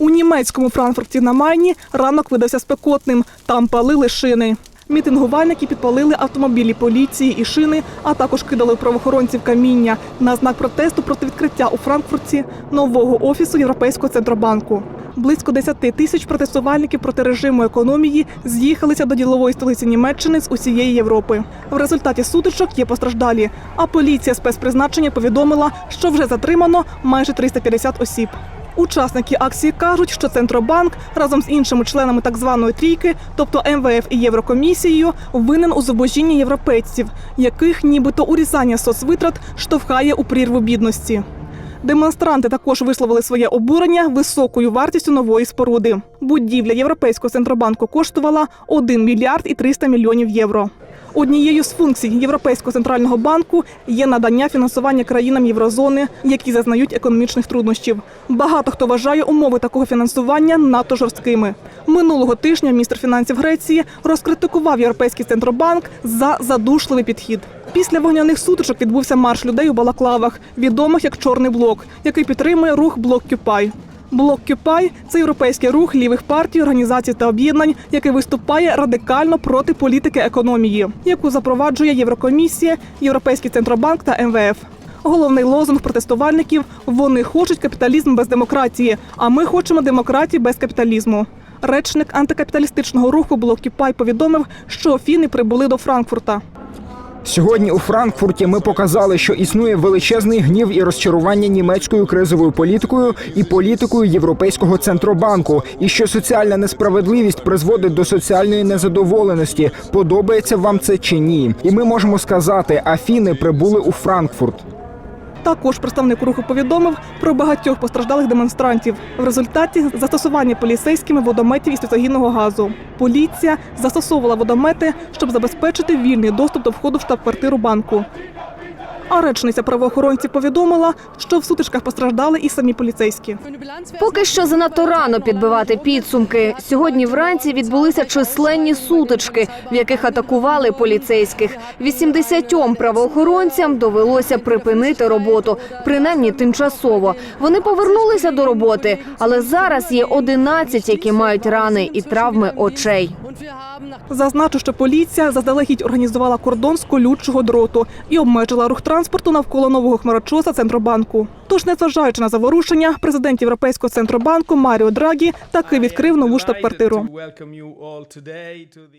У німецькому Франкфурті на Майні ранок видався спекотним. Там палили шини. Мітингувальники підпалили автомобілі поліції і шини, а також кидали правоохоронців каміння на знак протесту проти відкриття у Франкфурті нового офісу Європейського центробанку. Близько 10 тисяч протестувальників проти режиму економії з'їхалися до ділової столиці Німеччини з усієї Європи. В результаті сутичок є постраждалі. А поліція спецпризначення повідомила, що вже затримано майже 350 осіб. Учасники акції кажуть, що Центробанк разом з іншими членами так званої трійки, тобто МВФ і Єврокомісією, винен у зубожінні європейців, яких нібито урізання соцвитрат штовхає у прірву бідності. Демонстранти також висловили своє обурення високою вартістю нової споруди. Будівля Європейського центробанку коштувала 1 мільярд і 300 мільйонів євро. Однією з функцій Європейського центрального банку є надання фінансування країнам єврозони, які зазнають економічних труднощів. Багато хто вважає умови такого фінансування надто жорсткими. Минулого тижня міністр фінансів Греції розкритикував Європейський центробанк за задушливий підхід. Після вогняних сутичок відбувся марш людей у балаклавах, відомих як Чорний блок, який підтримує рух Блок Кюпай. Блок Кюпай це європейський рух лівих партій, організацій та об'єднань, який виступає радикально проти політики економії, яку запроваджує Єврокомісія, Європейський центробанк та МВФ. Головний лозунг протестувальників вони хочуть капіталізм без демократії, а ми хочемо демократії без капіталізму. Речник антикапіталістичного руху Блок Кюпай повідомив, що фіни прибули до Франкфурта. Сьогодні у Франкфурті ми показали, що існує величезний гнів і розчарування німецькою кризовою політикою і політикою Європейського центробанку, і що соціальна несправедливість призводить до соціальної незадоволеності. Подобається вам це чи ні? І ми можемо сказати, афіни прибули у Франкфурт. Також представник руху повідомив про багатьох постраждалих демонстрантів в результаті застосування поліцейськими водометів із світогінного газу. Поліція застосовувала водомети, щоб забезпечити вільний доступ до входу в штаб-квартиру банку. А речниця правоохоронців повідомила, що в сутичках постраждали і самі поліцейські. Поки що занадто рано підбивати підсумки. Сьогодні вранці відбулися численні сутички, в яких атакували поліцейських. 80 правоохоронцям довелося припинити роботу, принаймні тимчасово. Вони повернулися до роботи, але зараз є 11, які мають рани і травми очей. Зазначу, що поліція заздалегідь організувала кордон з колючого дроту і обмежила рух транспорту навколо нового хмарочоса центробанку. Тож, незважаючи на заворушення, президент Європейського центробанку Маріо Драгі таки відкрив нову штаб-квартиру.